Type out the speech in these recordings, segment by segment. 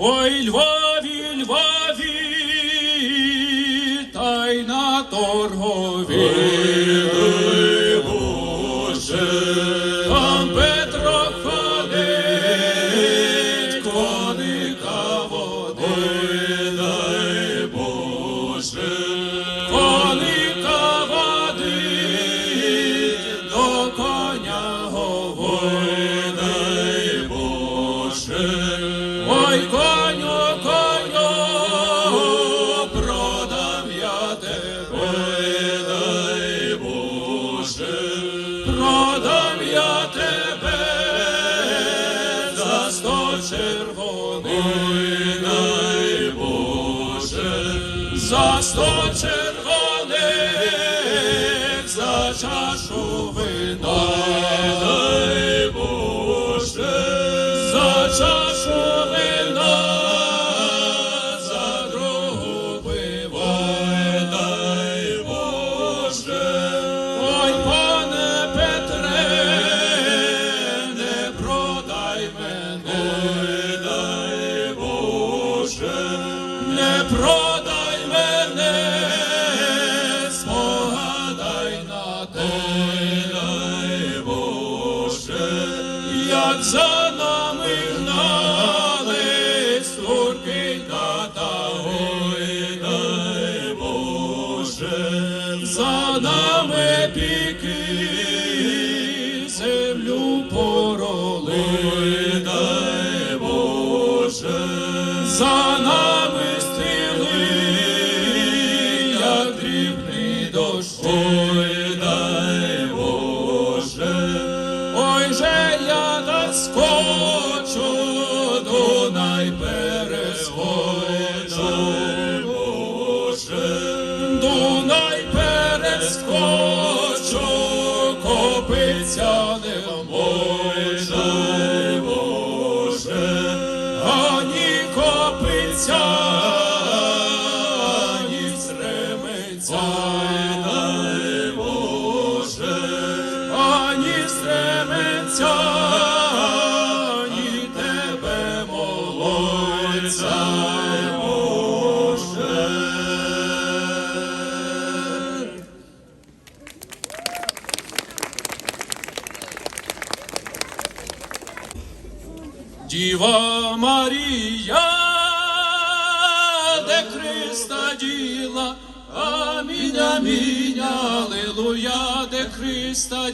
Ой, Львові, Львові, та й на. Як за нами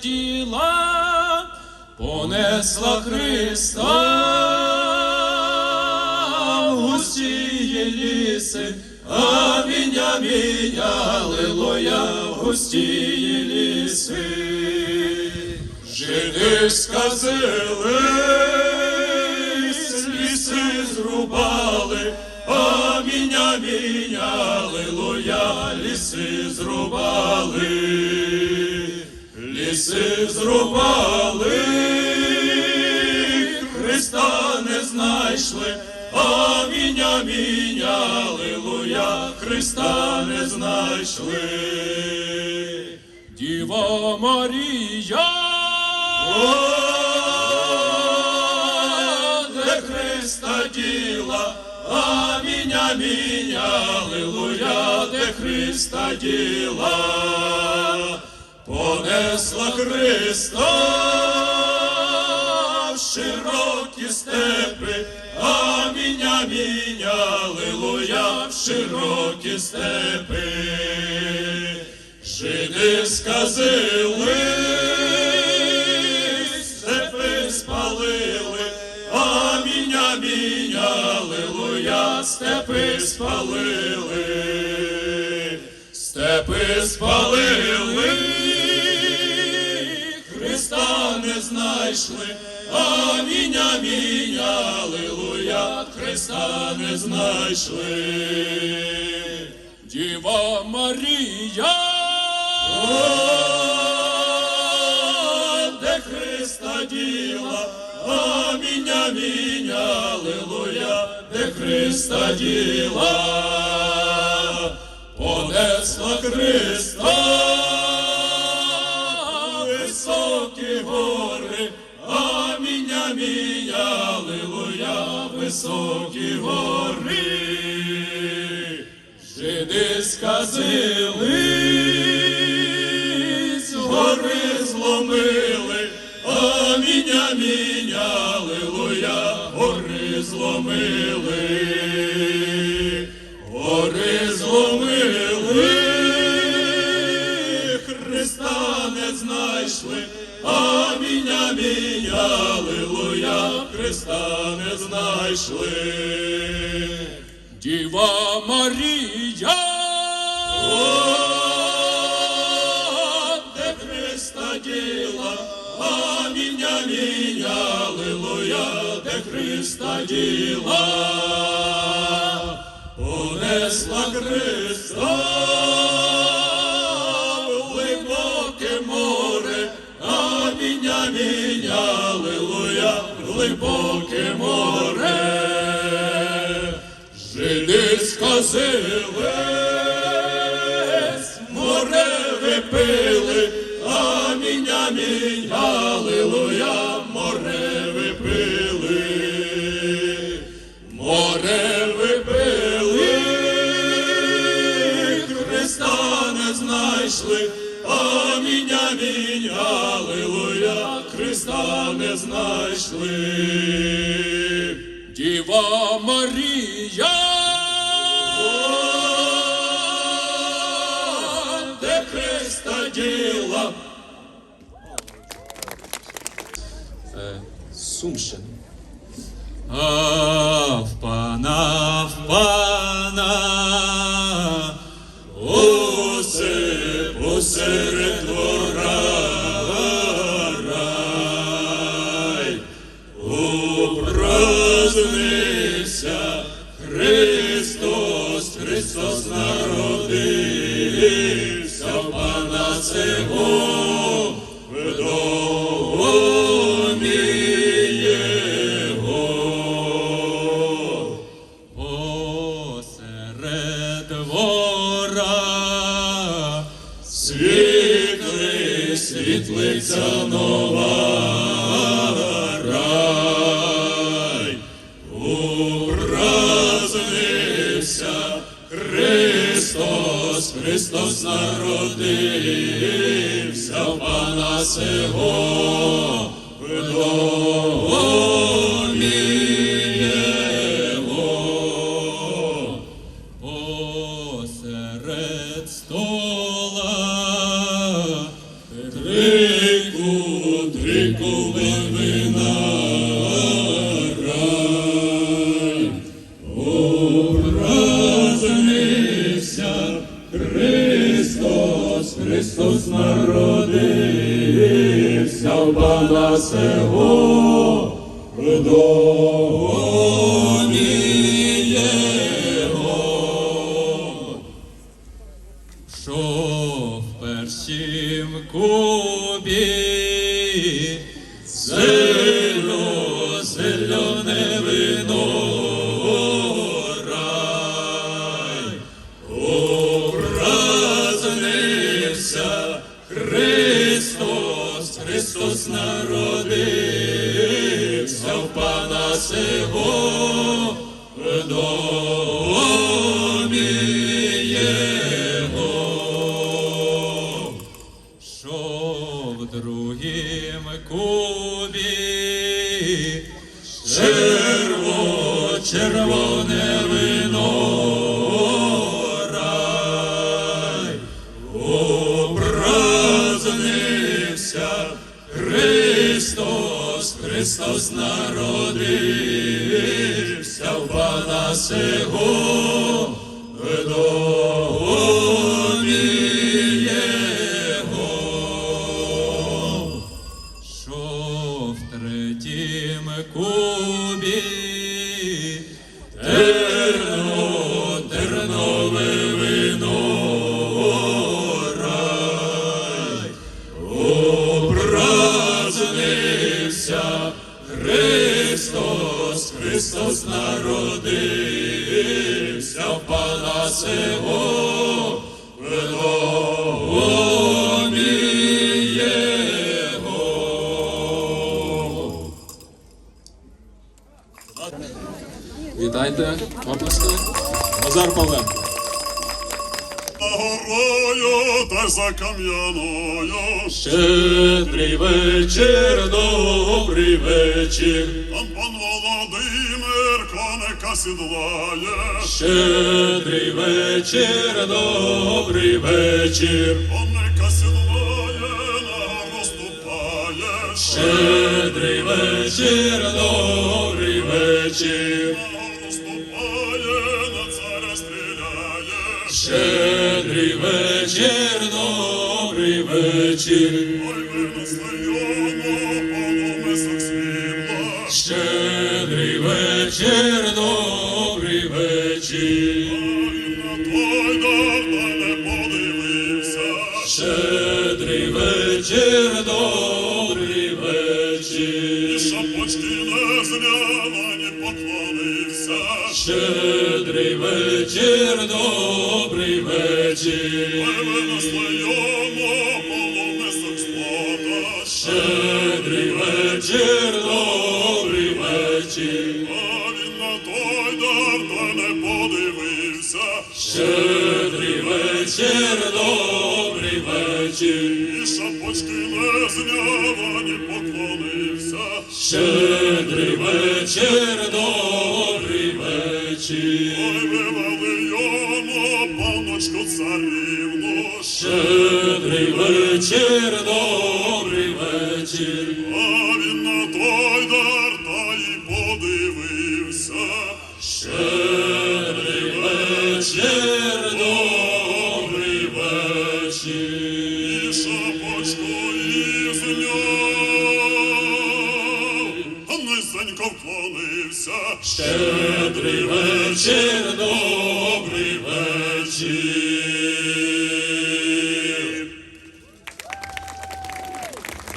діла, понесла Христа. В густії ліси, амінь, амінь, алилуя, в густії ліси. Жиди сказили, ліси зрубали, амінь, амінь, алилуя, ліси зрубали, ліси зрубали, Христа не знайшли, амінь, амінь, алилуя, Христа не знайшли. Діва Марія, де Христа діла, амінь, амінь, алилуя, де Христа діла, понесла Христа в широкі степи, амінь, амінь, алилуя, в широкі степи. Жиди сказили, степи спалили, амінь, амінь, алилуя, степи спалили, степи спалили, знайшли, амінь, амінь, алилуя, Христа не знайшли. Діва Марія, де Христа діла, амінь, амінь, алилуя, де Христа діла, понесла Христа, гори, амінь, Веніаміня, Аллилуйя, високі гори. Жиди сказились, гори зломили, амінь, амінь, аллилуйя, гори зломили, гори зломили, амінь, Христа не знайшли. Діва Марія, де Христа діла, амінь, амінь, аллилуйя, де Христа діла, понесла Христа амінь, амінь, глибоке море. Жиди сказились, море випили, амінь, амінь, аллилуйя, знайшли. Діва Марія, де Христа діла. Сумщина. Упразднився Христос, народився в пана сего пана сего червоне вино. Рай, упразднився Христос, Христос народився в пана сего Вітайте, оплески. Назар Павленко. За горою та за кам'яною, Щедрий вечір, добрий вечір. там пан Володимир коника сідлає, Щедрий вечір, добрий вечір. коника сідлає, на гору ступає, Щедрий вечір, добрий вечір. Стріляє, Щедрий вечір, добрий вечір. Поклонився. Щедрий вечір, добрий вечір. Винесли йому полумисок злота, Щедрий вечір, добрий вечір. а він на той дар не подивився, Щедрий вечір, добрий вечір. і шапочки не зняв, ані поклонився. Щедрий вечір, добрий вечір. Ой, вивели йому паночку царівну, Щедрий вечір, добрий вечір. а він на той дар та й подивився. Щедрий вечір, добрий вечір. І шапочку низенько вклонився. Щедрий вечір, добрий вечір.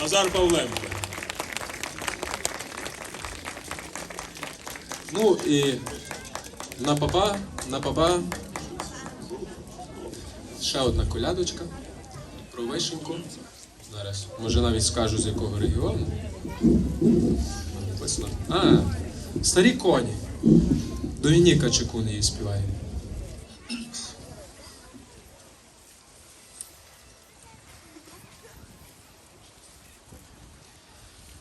Назар Павленко. Ну і на папа, на папа. Ще одна колядочка про вишеньку. Зараз, може навіть скажу з якого регіону. А, старі коні. Домініка Чекун її співає.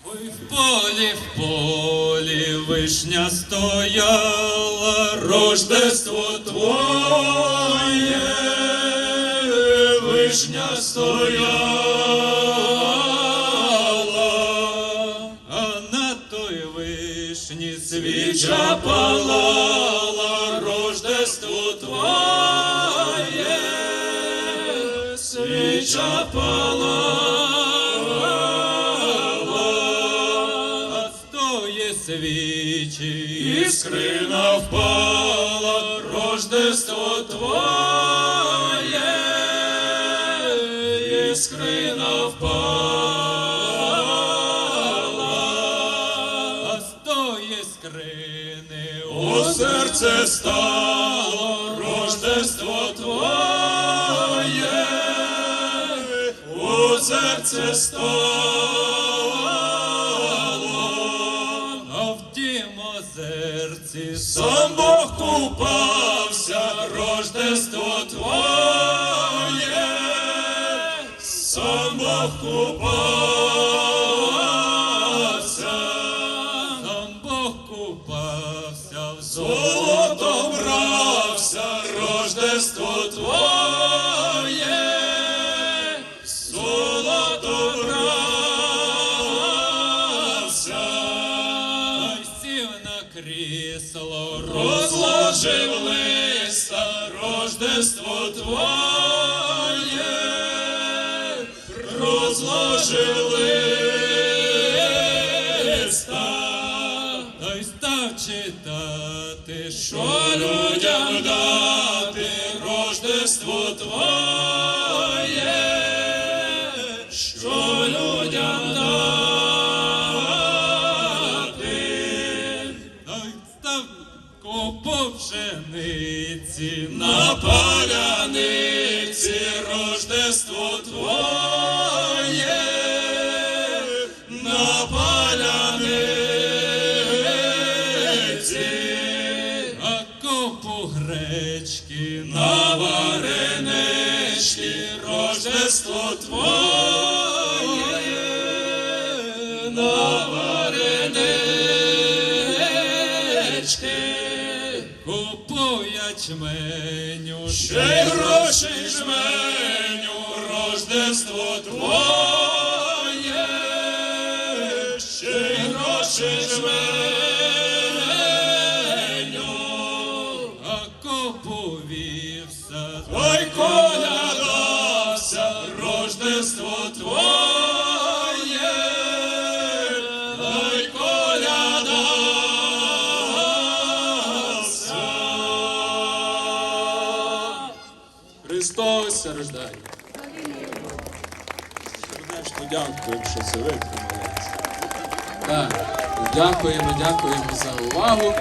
Ой, в полі, в полі вишня стояла, Рождество твоє, вишня стояла, а на той вишні свіча палала, свіча палала. А з тої свічі? Іскрина впала, Рождество твоє, іскрина впала, а з тої скрини у серце стало, серце стало, а в тім озерці. Сам Бог купався, Рождество твоє, сам Бог купався, сам Бог купався, в золото брався, Рождество твоє, що людям дати, Рождество твоє, варенички, на варенички, Рождество Твоє, на варенички, купують меню, ще й гроші що витримали. Так, дякуємо, дякуємо за увагу.